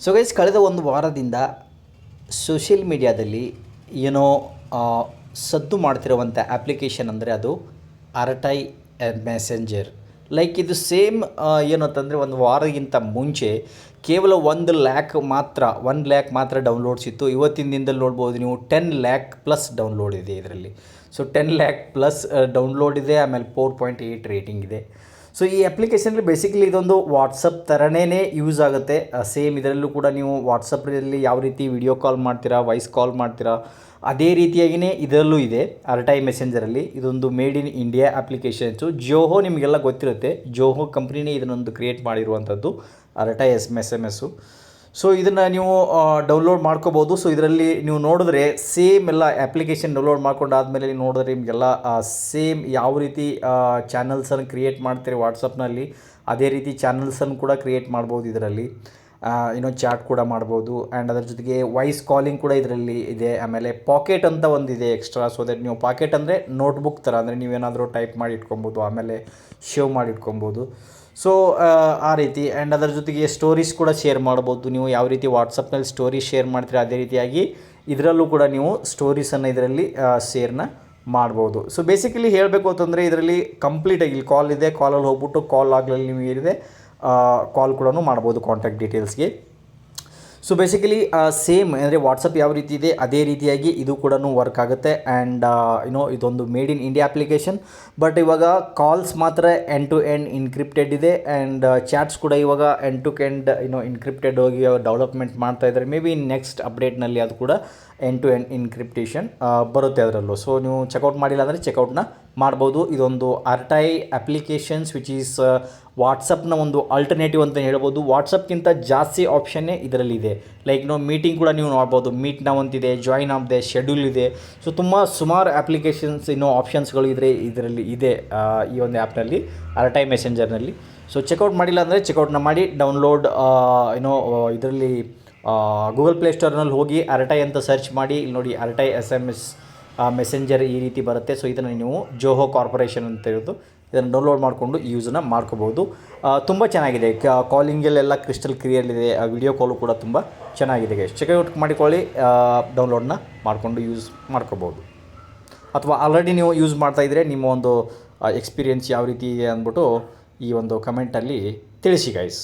So guys ಕಳೆದ ಒಂದು ವಾರದಿಂದ ಸೋಷಿಯಲ್ ಮೀಡಿಯಾದಲ್ಲಿ ಏನೋ ಸದ್ದು ಮಾಡ್ತಿರುವಂಥ ಆ್ಯಪ್ಲಿಕೇಶನ್ ಅಂದರೆ ಅದು ಅರಟೈ ಮೆಸೆಂಜರ್ ಲೈಕ್ ಇದು ಸೇಮ್ ಏನು ಅಂತಂದರೆ ಒಂದು ವಾರಗಿಂತ ಮುಂಚೆ ಕೇವಲ ಒಂದು ಲ್ಯಾಕ್ ಮಾತ್ರ ಒನ್ ಲ್ಯಾಕ್ ಮಾತ್ರ ಡೌನ್ಲೋಡ್ಸ್ ಇತ್ತು. ಇವತ್ತಿನ ದಿನದಲ್ಲಿ ನೋಡ್ಬೋದು ನೀವು ಟೆನ್ ಲ್ಯಾಕ್ ಪ್ಲಸ್ ಡೌನ್ಲೋಡ್ ಇದೆ ಇದರಲ್ಲಿ. So ten lakh plus download ಇದೆ, ಆಮೇಲೆ ಫೋರ್ ಪಾಯಿಂಟ್ ಏಯ್ಟ್ ರೇಟಿಂಗ್ ಇದೆ. ಸೊ ಈ ಅಪ್ಲಿಕೇಶನಲ್ಲಿ ಬೇಸಿಕಲಿ ಇದೊಂದು ವಾಟ್ಸಪ್ ಥರನೇ ಯೂಸ್ ಆಗುತ್ತೆ. ಸೇಮ್ ಇದರಲ್ಲೂ ಕೂಡ ನೀವು ವಾಟ್ಸಪ್ಪಲ್ಲಿ ಯಾವ ರೀತಿ ವಿಡಿಯೋ ಕಾಲ್ ಮಾಡ್ತೀರಾ ವಾಯ್ಸ್ ಕಾಲ್ ಮಾಡ್ತೀರಾ, ಅದೇ ರೀತಿಯಾಗಿಯೇ ಇದರಲ್ಲೂ ಇದೆ. ಅರ್ಟೈ ಮೆಸೆಂಜರಲ್ಲಿ ಇದೊಂದು made in India applications Zoho ನಿಮಗೆಲ್ಲ ಗೊತ್ತಿರುತ್ತೆ. ಜೋಹೋ ಕಂಪ್ನಿನೇ ಇದನ್ನೊಂದು ಕ್ರಿಯೇಟ್ ಮಾಡಿರುವಂಥದ್ದು. Arattai S S M S so ಇದನ್ನು ನೀವು ಡೌನ್ಲೋಡ್ ಮಾಡ್ಕೋಬೋದು. ಸೊ ಇದರಲ್ಲಿ ನೀವು ನೋಡಿದ್ರೆ ಸೇಮ್ ಎಲ್ಲ ಅಪ್ಲಿಕೇಶನ್ ಡೌನ್ಲೋಡ್ ಮಾಡ್ಕೊಂಡಾದ್ಮೇಲೆ ನೀವು ನೋಡಿದ್ರೆ ನಿಮಗೆಲ್ಲ ಸೇಮ್ ಯಾವ ರೀತಿ ಚಾನಲ್ಸನ್ನು ಕ್ರಿಯೇಟ್ ಮಾಡ್ತೀರಿ ವಾಟ್ಸಪ್ನಲ್ಲಿ ಅದೇ ರೀತಿ ಚಾನಲ್ಸನ್ನು ಕೂಡ ಕ್ರಿಯೇಟ್ ಮಾಡ್ಬೋದು ಇದರಲ್ಲಿ. ಇನ್ನೊಂದು ಚಾಟ್ ಕೂಡ ಮಾಡ್ಬೋದು. ಆ್ಯಂಡ್ ಅದರ ಜೊತೆಗೆ ವಾಯ್ಸ್ ಕಾಲಿಂಗ್ ಕೂಡ ಇದರಲ್ಲಿ ಇದೆ. ಆಮೇಲೆ ಪಾಕೆಟ್ ಅಂತ ಒಂದಿದೆ ಎಕ್ಸ್ಟ್ರಾ ಸೊ ದಟ್ ನೀವು ಪಾಕೆಟ್ ಅಂದರೆ ನೋಟ್ಬುಕ್ ಥರ ಅಂದರೆ ನೀವೇನಾದರೂ ಟೈಪ್ ಮಾಡಿ ಇಟ್ಕೊಬೋದು. ಆಮೇಲೆ ಶೇವ್ ಮಾಡಿ ಇಟ್ಕೊಬೋದು. ಸೊ ಆ ರೀತಿ ಆ್ಯಂಡ್ ಅದರ ಜೊತೆಗೆ ಸ್ಟೋರೀಸ್ ಕೂಡ ಶೇರ್ ಮಾಡ್ಬೋದು. ನೀವು ಯಾವ ರೀತಿ ವಾಟ್ಸಪ್ನಲ್ಲಿ ಸ್ಟೋರಿ ಶೇರ್ ಮಾಡ್ತೀರಾ, ಅದೇ ರೀತಿಯಾಗಿ ಇದರಲ್ಲೂ ಕೂಡ ನೀವು ಸ್ಟೋರೀಸನ್ನು ಇದರಲ್ಲಿ ಶೇರ್ನ ಮಾಡ್ಬೋದು. ಸೊ ಬೇಸಿಕಲಿ ಹೇಳಬೇಕು ಅಂತಂದರೆ ಇದರಲ್ಲಿ ಕಂಪ್ಲೀಟಾಗಿ ಇಲ್ಲಿ ಕಾಲ್ ಇದೆ. ಕಾಲಲ್ಲಿ ಹೋಗ್ಬಿಟ್ಟು ಕಾಲ್ ಆಗಲಲ್ಲಿ ನೀವು ಏನಿದೆ ಕಾಲ್ ಕೂಡ ಮಾಡ್ಬೋದು ಕಾಂಟ್ಯಾಕ್ಟ್ ಡೀಟೇಲ್ಸ್ಗೆ ಸೊ ಬೇಸಿಕಲಿ ಸೇಮ್ ಅಂದರೆ ವಾಟ್ಸಪ್ ಯಾವ ರೀತಿ ಇದೆ, ಅದೇ ರೀತಿಯಾಗಿ ಇದು ಕೂಡ ವರ್ಕ್ ಆಗುತ್ತೆ. ಆ್ಯಂಡ್ ಯುನೋ ಇದೊಂದು made in India application but ಇವಾಗ ಕಾಲ್ಸ್ ಮಾತ್ರ ಎಂಡ್ ಟು ಎಂಡ್ ಇನ್ಕ್ರಿಪ್ಟೆಡ್ ಇದೆ ಆ್ಯಂಡ್ ಚಾಟ್ಸ್ ಕೂಡ ಇವಾಗ end to end you know encrypted ಹೋಗಿ ಡೆವಲಪ್ಮೆಂಟ್ ಮಾಡ್ತಾ ಇದ್ದಾರೆ ಮೇ ಬಿ ನೆಕ್ಸ್ಟ್ ಅಪ್ಡೇಟ್ನಲ್ಲಿ ಅದು ಕೂಡ ಎಂಡ್ ಟು ಎಂಡ್ ಇನ್ಕ್ರಿಪ್ಟೇಷನ್ ಬರುತ್ತೆ ಅದರಲ್ಲೂ. ಸೊ ನೀವು ಚೆಕ್ಔಟ್ ಮಾಡಿಲ್ಲ ಅಂದರೆ ಚೆಕ್ಔಟ್ನ ಮಾಡ್ಬೋದು. ಇದೊಂದು ಅರ್ಟೈ ಅಪ್ಲಿಕೇಶನ್ಸ್ ವಿಚ್ ಈಸ್ ವಾಟ್ಸಪ್ನ ಒಂದು ಆಲ್ಟರ್ನೇಟಿವ್ ಅಂತ ಹೇಳ್ಬೋದು. ವಾಟ್ಸಪ್ಗಿಂತ ಜಾಸ್ತಿ ಆಪ್ಷನ್ನೇ ಇದರಲ್ಲಿದೆ ಲೈಕ್ ನಾವು ಮೀಟಿಂಗ್ ಕೂಡ ನೀವು ನೋಡ್ಬೋದು. ಮೀಟ್ ನಾವು ಅಂತಿದೆ ಜಾಯಿನ್ ಆಗಿದೆ ಶೆಡ್ಯೂಲ್ ಇದೆ. ಸೊ ತುಂಬ ಸುಮಾರು ಅಪ್ಲಿಕೇಶನ್ಸ್ ಇನ್ನೂ ಆಪ್ಷನ್ಸ್ಗಳು ಇದ್ರೆ ಇದರಲ್ಲಿ ಇದೆ ಈ ಒಂದು ಆ್ಯಪ್ನಲ್ಲಿ ಅರ್ಟೈ ಮೆಸೆಂಜರ್ನಲ್ಲಿ ಸೊ ಚೆಕ್ಔಟ್ ಮಾಡಿಲ್ಲ ಅಂದರೆ ಚೆಕ್ಔಟ್ನ ಮಾಡಿ ಡೌನ್ಲೋಡ್ ಏನೋ ಇದರಲ್ಲಿ ಗೂಗಲ್ ಪ್ಲೇ ಸ್ಟೋರ್ನಲ್ಲಿ ಹೋಗಿ ಅರಟೈ ಅಂತ ಸರ್ಚ್ ಮಾಡಿ. ಇಲ್ಲಿ ನೋಡಿ Arattai S M S messenger ಈ ರೀತಿ ಬರುತ್ತೆ. ಸೊ ಇದನ್ನು ನೀವು ಜೋಹೋ ಕಾರ್ಪೊರೇಷನ್ ಅಂತ ಹೇಳೋದು ಇದನ್ನು ಡೌನ್ಲೋಡ್ ಮಾಡಿಕೊಂಡು ಯೂಸನ್ನು ಮಾಡ್ಕೋಬೋದು ತುಂಬ ಚೆನ್ನಾಗಿದೆ. ಕಾಲಿಂಗಲ್ಲೆಲ್ಲ ಕ್ರಿಸ್ಟಲ್ ಕ್ಲಿಯರ್ ಇದೆ. ವಿಡಿಯೋ ಕಾಲು ಕೂಡ ತುಂಬ ಚೆನ್ನಾಗಿದೆ ಚೆಕ್ಔಟ್ ಮಾಡಿಕೊಳ್ಳಿ. ಡೌನ್ಲೋಡ್ನ ಮಾಡಿಕೊಂಡು ಯೂಸ್ ಮಾಡ್ಕೋಬೋದು ಅಥವಾ ಆಲ್ರೆಡಿ ನೀವು ಯೂಸ್ ಮಾಡ್ತಾಯಿದ್ರೆ ನಿಮ್ಮ ಒಂದು ಎಕ್ಸ್ಪೀರಿಯೆನ್ಸ್ ಯಾವ ರೀತಿ ಇದೆ ಅಂದ್ಬಿಟ್ಟು ಈ ಒಂದು ಕಮೆಂಟಲ್ಲಿ ತಿಳಿಸಿ ಗೈಸ್